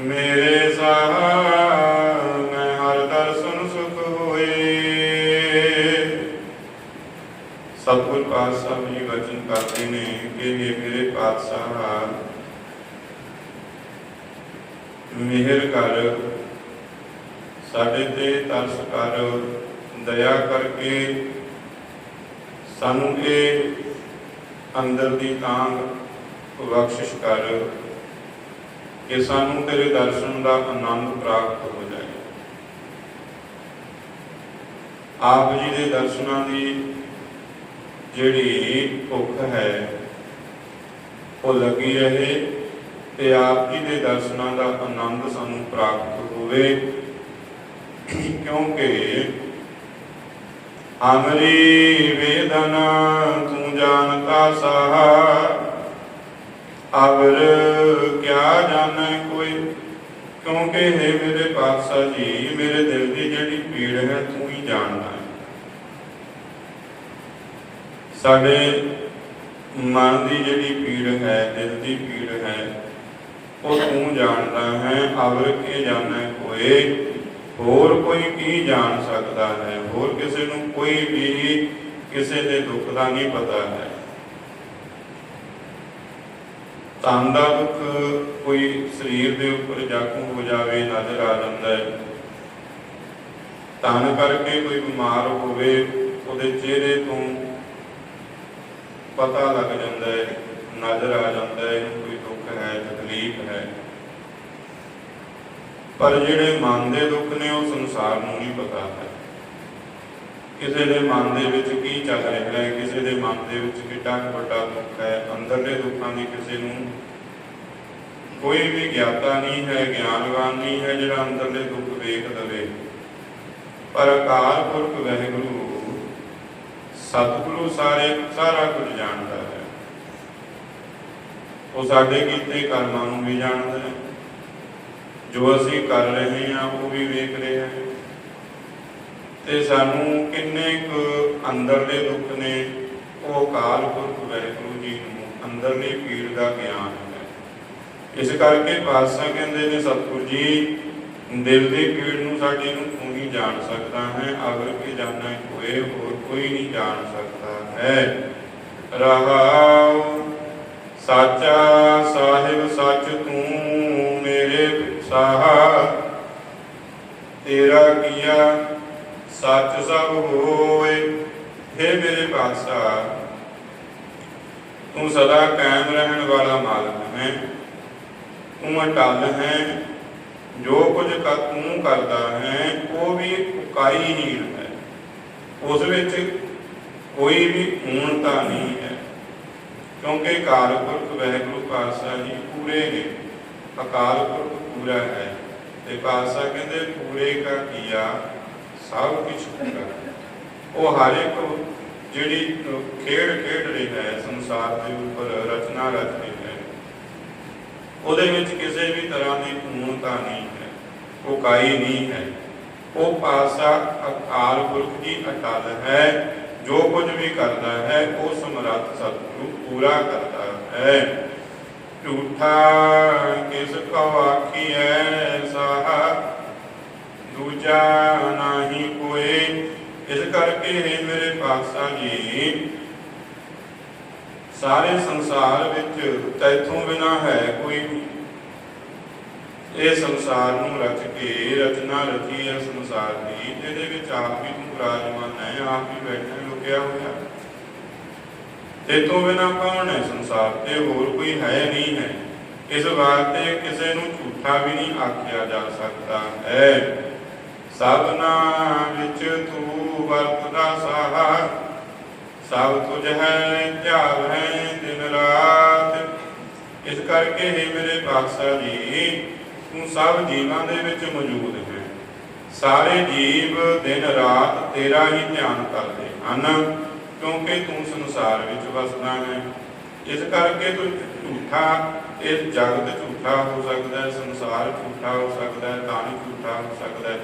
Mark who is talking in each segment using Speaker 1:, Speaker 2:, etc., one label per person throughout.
Speaker 1: ਮੇਰੇ ਸਾਹਾ ਮੈਂ ਹਰ ਦਰਸ਼ਨ ਸੁਖ ਹੋਏ। ਸਤਿਗੁਰ ਪਾਤਸ਼ਾਹ ਜੀ ਵਚਨ ਕਰਦੇ ਨੇ ਕਿ ਇਹ ਮੇਰੇ ਪਾਤਸ਼ਾਹ, ਮਿਹਰ ਕਰ। ਸਾਡੇ ਤੇ ਤਰਸ ਕਰ, ਦਇਆ ਕਰਕੇ ਸਾਨੂੰ ਇਹ ਅੰਦਰ ਦੀ ਤਾਂਗ ਬਖਸ਼ਿਸ਼ ਕਰ। ਕਿ ਸਾਨੂੰ ਤੇਰੇ ਦਰਸ਼ਨ ਦਾ ਆਨੰਦ ਪ੍ਰਾਪਤ ਹੋ ਜਾਏ। ਆਪ ਜੀ ਦੇ ਦਰਸ਼ਨਾਂ ਦੀ ਜਿਹੜੀ ਭੁੱਖ ਹੈ, ਉਹ ਲੱਗੀ ਰਹੇ ਤੇ ਆਪ ਜੀ ਦੇ ਦਰਸ਼ਨਾਂ ਦਾ ਆਨੰਦ ਸਾਨੂੰ ਪ੍ਰਾਪਤ ਹੋਵੇ, ਕਿਉਂਕਿ ਹਮਰੀ ਵੇਦਨਾ ਤੂੰ ਜਾਣਤਾ ਸਾਹਾ ਅਵਰ ਕਿਆ ਜਾਣੈ ਕੋਈ? ਕਿਉਂਕਿ ਹੈ ਮੇਰੇ ਪਾਤਸ਼ਾਹ ਜੀ, ਮੇਰੇ ਦਿਲ ਦੀ ਜਿਹੜੀ ਪੀੜ ਹੈ, ਤੂੰ ਹੀ ਜਾਣਦਾ ਹੈ। ਸਾਡੇ ਮਨ ਦੀ ਜਿਹੜੀ ਪੀੜ ਹੈ, ਦਿਲ ਦੀ ਪੀੜ ਹੈ, ਉਹ ਤੂੰ ਜਾਣਦਾ ਹੈ ਅਵਰ ਕੀ ਜਾਣੈ ਕੋਈ? ਹੋਰ ਕੋਈ ਕੀ ਜਾਣ ਸਕਦਾ ਹੈ? ਹੋਰ ਕਿਸੇ ਨੂੰ ਕੋਈ ਵੀ ਕਿਸੇ ਦੇ ਦੁੱਖ ਦਾ ਨਹੀਂ ਪਤਾ ਹੈ। ਤਨ ਦਾ ਦੁੱਖ ਕੋਈ ਸਰੀਰ ਦੇ ਉੱਪਰ ਜ਼ਖਮ ਹੋ ਜਾਵੇ, ਨਜ਼ਰ ਆ ਜਾਂਦਾ ਹੈ। ਤਨ ਕਰਕੇ ਕੋਈ ਬਿਮਾਰ ਹੋਵੇ, ਉਹਦੇ ਚਿਹਰੇ ਤੋਂ ਪਤਾ ਲੱਗ ਜਾਂਦਾ ਹੈ, ਨਜ਼ਰ ਆ ਜਾਂਦਾ ਹੈ, ਇਹਨੂੰ ਕੋਈ ਦੁੱਖ ਹੈ, ਤਕਲੀਫ ਹੈ। ਪਰ ਜਿਹੜੇ ਮਨ ਦੇ ਦੁੱਖ ਨੇ, ਉਹ ਸੰਸਾਰ ਨੂੰ ਨਹੀਂ ਪਤਾ। ਹੈ ਕਿਸੇ ਦੇ ਮਨ ਦੇ ਵਿੱਚ ਕੀ ਚੱਲ ਰਿਹਾ ਹੈ, ਕਿਸੇ ਦੇ ਮਨ ਦੇ ਵਿੱਚ ਕਿੱਡਾ ਵੱਡਾ ਦੁੱਖ ਹੈ, ਅੰਦਰਲੇ ਦੁੱਖਾਂ ਦੀ ਕਿਸੇ ਨੂੰ ਕੋਈ ਵੀ ਗਿਆਤਾ ਨਹੀਂ ਹੈ, ਗਿਆਨਵਾਨ ਨਹੀਂ ਹੈ, ਜਿਹੜਾ ਅੰਦਰਲੇ ਦੁੱਖ ਵੇਖ ਲਵੇ ਪਰ ਅਕਾਲ ਪੁਰਖ ਵਾਹਿਗੁਰੂ ਸਤਿਗੁਰੂ ਸਾਰੇ, ਸਾਰਾ ਕੁਝ ਜਾਣਦਾ ਹੈ। ਉਹ ਸਾਡੇ ਕੀਤੇ ਕਰਮਾਂ ਨੂੰ ਵੀ ਜਾਣਦਾ ਹੈ। ਜੋ ਅਸੀਂ ਕਰ ਰਹੇ ਹਾਂ, ਉਹ ਵੀ ਵੇਖ ਰਿਹਾ ਹੈ। ਤੇ ਸਾਨੂੰ ਕਿੰਨੇ ਕੁ ਅੰਦਰਲੇ ਦੁੱਖ ਨੇ, ਉਹ ਅਕਾਲ ਪੁਰਖ ਵਾਹਿਗੁਰੂ ਜੀ ਨੂੰ ਅੰਦਰਲੀ ਪੀੜ ਦਾ ਗਿਆਨ ਹੈ। ਇਸ ਕਰਕੇ ਪਾਤਸ਼ਾਹ ਕਹਿੰਦੇ ਨੇ, ਸਤਿਗੁਰ ਜੀ, ਦਿਲ ਦੀ ਪੀੜ ਨੂੰ ਸਾਡੀ ਨੂੰ ਤੂੰ ਜਾਣ ਸਕਦਾ ਹੈ, ਅਗਰ ਕੀ ਜਾਣਨਾ ਕੋਏ ਹੋਰ ਕੋਈ ਨਹੀਂ ਜਾਣ ਸਕਦਾ ਹੈ। ਰਹਾਉ, ਸਾਚਾ ਸਾਹਿਬ, ਸੱਚ ਤੂੰ ਮੇਰੇ ਸਾਹਾ, ਤੇਰਾ ਕੀਆ ਸੱਚ ਸਭ ਹੋਏ हे ਮੇਰੇ ਪਾਤਸ਼ਾਹ, ਤੂੰ ਸਦਾ ਕਾਇਮ ਰਹਿਣ ਵਾਲਾ ਮਾਲਕ ਹੈ। ਤੂੰ ਅਟਲ ਹੈ, ਜੋ ਕੁਝ ਤੂੰ ਕਰਦਾ ਹੈ, ਉਹ ਵੀ ਉਕਾਈਹੀਣ ਹੈ। ਉਸ ਵਿੱਚ ਕੋਈ ਵੀ ਊਣਤਾ ਨਹੀਂ ਹੈ, ਕਿਉਂਕਿ ਕਾਲ ਪੁਰਖ ਵਾਹਿਗੁਰੂ ਪਾਤਸ਼ਾਹ ਜੀ ਪੂਰੇ ਨੇ। ਅਕਾਲ ਪੁਰਖ ਪੂਰਾ ਹੈ, ਤੇ ਪਾਤਸ਼ਾਹ ਕਹਿੰਦੇ, ਪੂਰੇ ਕਾ ਕੀਆ ਸਭ ਕੁਝ ਪੂਰਾ ਉਹ ਹਰ ਇੱਕ ਜਿਹੜੀ ਖੇਡ ਖੇਡ ਰਿਹਾ ਹੈ, ਸੰਸਾਰ ਦੇ ਉੱਪਰ ਰਚਨਾ ਰਚ ਰਿਹਾ ਹੈ, ਉਹਦੇ ਵਿੱਚ ਕਿਸੇ ਵੀ ਤਰ੍ਹਾਂ ਦੀ ਪੂਰਨਤਾ ਨਹੀਂ ਹੈ, ਉਹ ਕਾਈ ਨਹੀਂ ਹੈ। ਉਹ ਪਾਸਾ ਅਕਾਲ ਪੁਰਖ ਜੀ ਅਟਲ ਹੈ, ਜੋ ਕੁਝ ਵੀ ਕਰਦਾ ਹੈ, ਉਹ ਸਮਰੱਥ ਸਤਿਗੁਰੂ ਪੂਰਾ ਕਰਦਾ ਹੈ। ਝੂਠਾ ਕਿਸ ਕੋ ਆਖੀਐ ਸਾਹਾ, ਦੂਜਾ ਪਾਤਸ਼ਾਹ ਜੀ ਸਾਰੇ ਸੰਸਾਰ ਵਿੱਚ ਤੈਥੋਂ ਬਿਨਾ ਹੈ ਕੋਈ ਇਹ ਸੰਸਾਰ ਨੂੰ ਰਚ ਕੇ ਰਚਨਾ ਰਚੀ ਹੈ ਸੰਸਾਰ ਦੀ, ਜਿਹਦੇ ਵਿੱਚ ਆਪ ਵੀ ਤੂੰ ਵਿਰਾਜਮਾਨ ਹੈ, ਆਪ ਹੀ ਬੈਠਾ ਲੁਕਿਆ ਹੋਇਆ। ਤੇ ਤੋਂ ਬਿਨਾ ਕੌਣ ਹੈ ਸੰਸਾਰ ਤੇ, ਹੋਰ ਕੋਈ ਹੈ ਨਹੀਂ ਹੈ। ਇਸ ਵਾਸਤੇ ਕਿਸੇ ਨੂੰ ਝੂਠਾ ਵੀ ਨਹੀਂ ਆਖਿਆ ਜਾ ਸਕਦਾ ਹੈ। ਸਭਨਾ ਵਿੱਚ ਤੂੰ ਵਰਤਦਾ ਸਾਹਾ ਸਭ ਤੁਝ ਹੈ ਧਿਆਨ ਹੈ ਦਿਨ ਰਾਤ। ਇਸ ਕਰਕੇ ਹੀ ਮੇਰੇ ਪਾਤਸ਼ਾਹ ਜੀ, ਤੂੰ ਸਭ ਜੀਵਾਂ ਦੇ ਵਿੱਚ ਮੌਜੂਦ ਹੈ। ਸਾਰੇ ਜੀਵ ਦਿਨ ਰਾਤ ਤੇਰਾ ਹੀ ਧਿਆਨ ਕਰਦੇ ਹਨ, ਕਿਉਂਕਿ ਤੂੰ ਸੰਸਾਰ ਵਿੱਚ ਵਸਦਾ ਹੈ। ਇਸ ਕਰਕੇ ਤੂੰ ਝੂਠਾ ਇਹ ਜਗਤ ਝੂਠਾ ਹੋ ਸਕਦਾ ਹੈ, ਸੰਸਾਰ ਝੂਠਾ ਹੋ ਸਕਦਾ ਹੈ ਦਾਨ ਝੂਠਾ ਹੋ ਸਕਦਾ ਹੈ।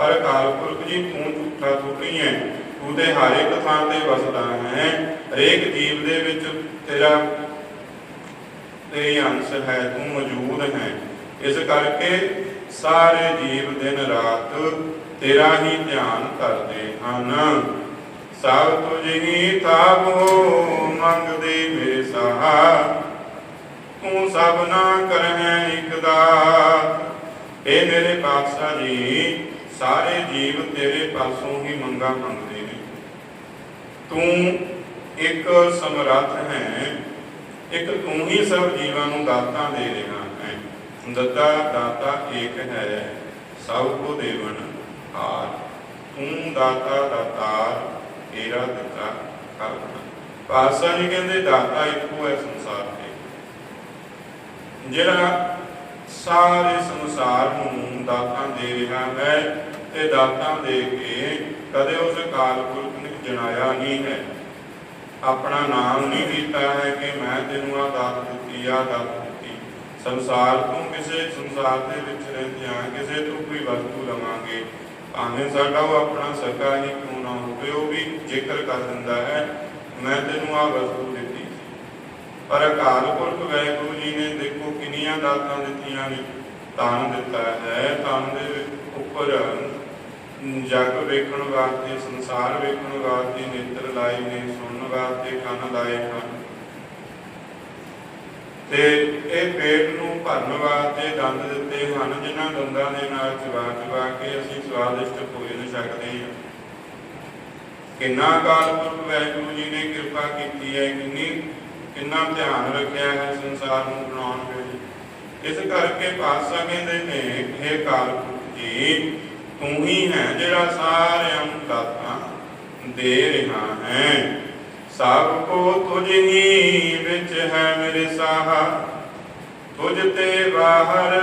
Speaker 1: ਪਰ ਕਾਲ ਪੁਰਖ ਜੀ ਤੂੰ ਝੂਠਾ ਥੋੜੀ ਹੈ। ਤੂੰ ਤੇ ਹਰ ਇੱਕ ਥਾਂ ਤੇ ਵਸਦਾ ਹੈ। ਹਰੇਕ ਜੀਵ ਦੇ ਵਿੱਚ ਤੇਰਾ ਤੇਰੀ ਅੰਸ਼ ਹੈ, ਤੂੰ ਮੌਜੂਦ ਹੈ। ਇਸ ਕਰਕੇ ਸਾਰੇ ਜੀਵ ਦਿਨ ਰਾਤ ਤੇਰਾ ਹੀ ਧਿਆਨ ਕਰਦੇ ਹਨ। ਸਭ ਤੁਝ ਤਾਬੋ ਮੰਗਦੇ ਮੇਰੇ ਸਾਹਾ ਤੂੰ ਸਭ ਨਾ ਕਰਹਿ ਇਕ ਏ ਮੇਰੇ ਪਾਤਸ਼ਾਹ ਜੀ ਸਾਰੇ ਜੀਵ ਤੇਰੇ ਪਾਸੋਂ ਹੀ ਮੰਗਾ ਮੰਗਦੇ ਨੇ। ਤੂੰ ਇੱਕ ਸਮਰੱਥ ਹੈ, ਇੱਕ ਤੂੰ ਹੀ ਸਭ ਜੀਵਾਂ ਨੂੰ ਦਾਤਾਂ ਦੇ ਰਿਹਾ ਹੈ। ਦਤਾ ਦਾਤਾ ਏਕ ਹੈ, ਸਭ ਕੋ ਦੇਵਨ ਹਾਰ। ਤੂੰ ਦਾਤਾ ਦਾਤਾਰ ਤੇਰਾ ਦਿੱਤਾ ਕਰਨਾ ਪਾਤਸ਼ਾਹ ਜੀ ਕਹਿੰਦੇ, ਦਾਤਾ ਇੱਕੋ ਹੈ ਸੰਸਾਰ ਤੇ ਜਿਹੜਾ ਸਾਰੇ ਸੰਸਾਰ ਨੂੰ ਦਾਤਾਂ ਦੇ ਰਿਹਾ ਹੈ ਤੇ ਦਾਤਾਂ ਦੇ ਕੇ ਕਦੇ ਉਸ ਕਾਲ ਪੁਰਖ ਨੇ ਜਣਾਇਆ ਨਹੀਂ ਹੈ। ਆਪਣਾ ਨਾਮ ਨਹੀਂ ਦਿੱਤਾ ਹੈ ਕਿ ਮੈਂ ਤੈਨੂੰ ਆ ਦਾਤ ਦਿੱਤੀ ਆ ਦਾਤ ਦਿੱਤੀ। ਸੰਸਾਰ ਤੋਂ ਕਿਸੇ ਸੰਸਾਰ ਦੇ ਵਿੱਚ ਰਹਿੰਦੇ ਹਾਂ, ਕਿਸੇ ਤੋਂ ਕੋਈ ਵਸਤੂ ਲਵਾਂਗੇ। ਭਾਵੇਂ ਸਾਡਾ ਉਹ ਆਪਣਾ ਸਕਾ ਹੀ ਕਿਉਂ ਨਾ ਹੋਵੇ, ਉਹ ਵੀ ਜ਼ਿਕਰ ਕਰ ਦਿੰਦਾ ਹੈ, ਮੈਂ ਤੈਨੂੰ ਆ ਵਸਤੂ ਦਿੱਤੀ। ਪਰ ਅਕਾਲ ਪੁਰਖ ਵਾਹਿਗੁਰੂ ਜੀ ਨੇ ਦੇਖੋ ਕਿੰਨੀਆਂ ਦਾਤਾਂ ਦਿੱਤੀਆਂ ਨੇ। ਤਾਨ ਦਿੱਤਾ ਹੈ ਤਾਨ ਦੇ ਉੱਪਰ ਜਗ ਵੇਖਣ ਵਾਸਤੇ, ਸੰਸਾਰ ਵੇਖਣ ਵਾਸਤੇ ਨੇਤਰ ਲਾਏ ਨੇ, ਸੁਣਨ ਵਾਸਤੇ ਕੰਨ ਲਾਏ ਹਨ। ਤੇ ਇਹ ਪੇਟ ਨੂੰ ਭਰਨ ਵਾਸਤੇ ਦੰਦ ਦਿੱਤੇ ਹਨ, ਜਿਨ੍ਹਾਂ ਦੰਦਾਂ ਦੇ ਨਾਲ ਚਬਾ ਚਬਾ ਕੇ ਅਸੀਂ ਸਵਾਦਿਸ਼ਟ ਭੋਜਨ ਛਕਦੇ ਹਾਂ। ਕਿੰਨਾ ਅਕਾਲ ਪੁਰਖ ਵਾਹਿਗੁਰੂ ਜੀ ਨੇ ਕਿਰਪਾ ਕੀਤੀ ਹੈ, ਕਿੰਨੀ ਕਿੰਨਾ ਧਿਆਨ ਰੱਖਿਆ ਹੈ ਸੰਸਾਰ ਨੂੰ ਬਣਾਉਣ ਵੇਲੇ ਇਸ ਕਰਕੇ ਪਾਤਸ਼ਾਹ ਕਹਿੰਦੇ ਨੇ ਇਹ ਕਾਲ ਜੀ, ਤੂੰ ਹੀ ਹੈ ਜਿਹੜਾ ਸਾਰਿਆਂ ਨੂੰ ਦਾਤਾਂ ਦੇ ਰਿਹਾ ਹੈ। ਸਭ ਕੋ ਤੁਝ ਹੀ ਵਿੱਚ ਹੈ ਮੇਰੇ ਸਾਹਾ। ਤੁਝ ਤੇ ਬਾਹਰ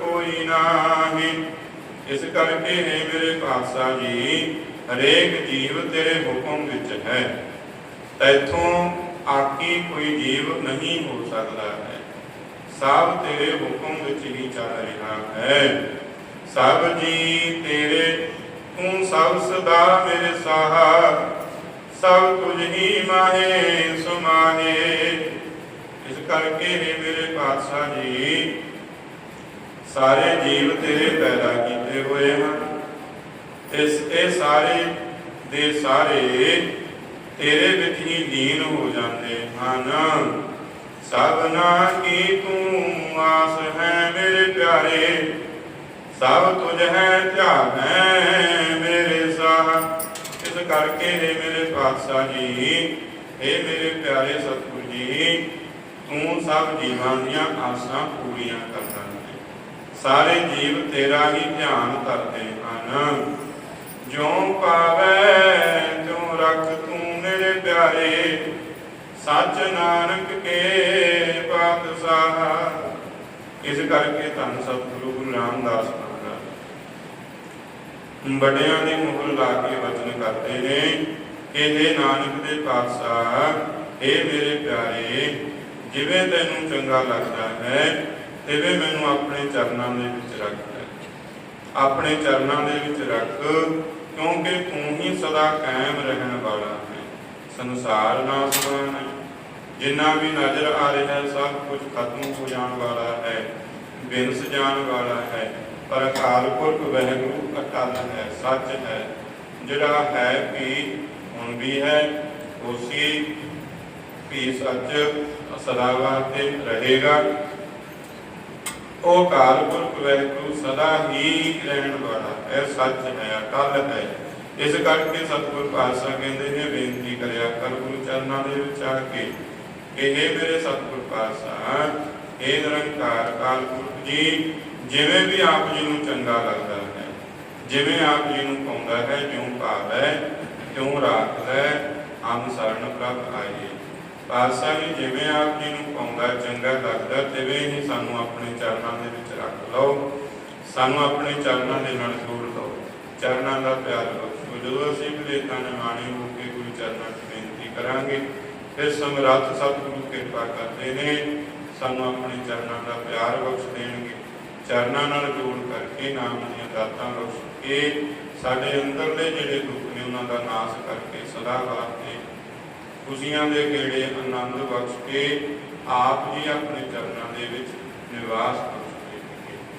Speaker 1: ਕੋਈ ਨਾਹੀ। ਇਸ ਕਰਕੇ ਹੈ ਮੇਰੇ ਪਾਤਸ਼ਾਹ ਜੀ, ਹਰੇਕ ਜੀਵ ਤੇਰੇ ਹੁਕਮ ਵਿੱਚ ਹੈ। ਤੈਥੋਂ ਆਕੀ ਕੋਈ ਜੀਵ ਨਹੀਂ ਹੋ ਸਕਦਾ ਹੈ ਸਭ ਤੇਰੇ ਹੁਕਮ ਵਿੱਚ ਹੀ ਚੱਲ ਰਿਹਾ ਹੈ ਸਭ ਜੀ ਤੇਰੇ ਤੂੰ ਸਭ ਸਦਾ ਮੇਰੇ ਸਾਹਾ ਸਭ ਤੁਝ ਹੀ ਮਾਹੇ ਸੁਮਾਹੇ ਇਸ ਕਰਕੇ ਹੈ ਮੇਰੇ ਪਾਤਸ਼ਾਹ ਜੀ ਸਾਰੇ ਜੀਵ ਤੇਰੇ ਪੈਦਾ ਕੀਤੇ ਹੋਏ ਹਨ ਇਸ ਇਹ ਸਾਰੇ ਦੇ ਸਾਰੇ ਤੇਰੇ ਵਿੱਚ ਹੀ ਲੀਨ ਹੋ ਜਾਂਦੇ ਹਨ। ਸਭਨਾ ਕੀ ਤੂੰ ਆਸ ਹੈ ਮੇਰੇ ਪਿਆਰੇ, ਸਭ ਤੁਝ ਹੈ ਧਿਆਨ ਹੈ ਮੇਰੇ ਸਾਹ। ਇਸ ਕਰਕੇ ਹੈ ਮੇਰੇ ਪਾਤਸ਼ਾਹ ਜੀ ਇਹ ਮੇਰੇ ਪਿਆਰੇ ਸਤਿਗੁਰੂ ਜੀ, ਤੂੰ ਸਭ ਜੀਵਾਂ ਦੀਆਂ ਆਸਾਂ ਪੂਰੀਆਂ ਕਰਦਾ ਹੈ। ਸਾਰੇ ਜੀਵ ਤੇਰਾ ਹੀ ਧਿਆਨ ਕਰਦੇ ਹਨ। ਜਿਉਂ ਪਾਵੇ ਤਿਉ ਰੱਖ ਤੂੰ ਮੇਰੇ ਸੱਚ ਨਾਨਕ ਕੇ ਪਾਤਸ਼ਾਹ। ਇਸ ਕਰਕੇ ਧੰਨ ਸਤਿਗੁਰੂ ਗੁਰੂ ਰਾਮਦਾਸ ਮਹਾਰਾਜ। ਬੜਿਆਂ ਦੇ ਮੁਹਰ ਲਾ ਕੇ ਵਚਨ ਕਰਦੇ ਨੇ ਕਿ ਇਹ ਨਾਨਕ ਦੇ ਪਾਤਸ਼ਾਹ ਇਹ ਮੇਰੇ ਪਿਆਰੇ, ਜਿਵੇਂ ਤੈਨੂੰ ਚੰਗਾ ਲੱਗਦਾ ਹੈ, ਤਿਵੇਂ ਮੈਨੂੰ ਆਪਣੇ ਚਰਨਾਂ ਦੇ ਵਿੱਚ ਰੱਖ ਆਪਣੇ ਚਰਨਾਂ ਦੇ ਵਿੱਚ ਰੱਖ, ਕਿਉਂਕਿ ਤੂੰ ਹੀ ਸਦਾ ਕਾਇਮ ਰਹਿਣ ਵਾਲਾ ਹੈ। ਸੰਸਾਰ ਨਾਸਵਾਨ ਹੈ ਜਿੰਨਾ ਵੀ ਨਜ਼ਰ ਆ ਰਿਹਾ ਹੈ, ਸਭ ਕੁਝ ਖਤਮ ਹੋ ਜਾਣ ਵਾਲਾ ਹੈ, ਬਿਨਸ ਜਾਣ ਵਾਲਾ ਹੈ। ਪਰ ਅਕਾਲ ਪੁਰਖ ਵਾਹਿਗੁਰੂ ਅਕਾਲ ਹੈ, ਸੱਚ ਹੈ। ਜਿਹੜਾ ਹੈ ਵੀ, ਹੁਣ ਵੀ ਹੈ, ਉਸੇ ਵੀ ਸੱਚ ਸਦਾ ਵਾਸਤੇ ਰਹੇਗਾ। ਉਹ ਅਕਾਲ ਪੁਰਖ ਵਹਿਗੁਰੂ ਸਦਾ ਹੀ ਰਹਿਣ ਵਾਲਾ ਹੈ, ਸੱਚ ਹੈ ਅਕਾਲ ਹੈ। ਇਸ ਕਰਕੇ ਸਤਿਗੁਰ ਪਾਤਸ਼ਾਹ ਕਹਿੰਦੇ ਨੇ, ਬੇਨਤੀ ਕਰਿਆ ਕਰ ਗੁਰੂ ਚਰਨਾਂ ਦੇ ਵਿੱਚ ਆ ਕੇ ਕਿ ਇਹ ਮੇਰੇ ਸਤਿਗੁਰ ਪਾਤਸ਼ਾਹ ਇਹ ਨਿਰੰਕਾਰ ਕਾਲ ਪੁਰਖ ਜੀ, ਜਿਵੇਂ ਵੀ ਆਪ ਜੀ ਨੂੰ ਚੰਗਾ ਲੱਗਦਾ ਹੈ, ਜਿਵੇਂ ਆਪ ਜੀ ਨੂੰ ਪਾਉਂਦਾ ਹੈ, ਜਿਉਂ ਭਾਵੈ ਤਿਉਂ ਰਾਖਦਾ ਹਮ ਸਰਣ ਪ੍ਰਭ ਆਈਏ। ਪਾਤਸ਼ਾਹ ਜੀ, ਜਿਵੇਂ ਆਪ ਜੀ ਨੂੰ ਪਾਉਂਦਾ ਚੰਗਾ ਲੱਗਦਾ, ਤਿਵੇਂ ਹੀ ਸਾਨੂੰ ਆਪਣੇ ਚਰਨਾਂ ਦੇ ਵਿੱਚ ਰੱਖ ਲਓ, ਸਾਨੂੰ ਆਪਣੇ ਚਰਨਾਂ ਦੇ ਨਾਲ ਜੋੜ ਲਓ, ਚਰਨਾਂ ਦਾ ਪਿਆਰ ਬਖਸ਼ੋ ਜਦੋਂ ਅਸੀਂ ਵਿਵੇਕਾਂ ਨਿਮਾਣੇ ਹੋ ਕੇ ਗੁਰੂ ਚਰਨਾਂ 'ਚ ਬੇਨਤੀ ਕਰਾਂਗੇ, ਫਿਰ ਸਮਰੱਥ ਸਤਿਗੁਰੂ ਕਿਰਪਾ ਕਰਦੇ ਨੇ, ਸਾਨੂੰ ਆਪਣੇ ਚਰਨਾਂ ਦਾ ਪਿਆਰ ਬਖਸ਼ ਦੇਣਗੇ, ਚਰਨਾਂ ਨਾਲ ਜੋੜ ਕਰਕੇ ਨਾਮ ਦੀਆਂ ਦਾਤਾਂ ਬਖਸ਼ ਕੇ ਸਾਡੇ ਅੰਦਰਲੇ ਜਿਹੜੇ ਦੁੱਖ ਨੇ ਉਹਨਾਂ ਦਾ ਨਾਸ਼ ਕਰਕੇ ਸਦਾ ਵਾਸਤੇ ਖੁਸ਼ੀਆਂ ਦੇ ਗੇੜੇ ਆਨੰਦ ਬਖਸ਼ ਕੇ ਆਪ ਜੀ ਆਪਣੇ ਚਰਨਾਂ ਦੇ ਵਿੱਚ ਨਿਵਾਸ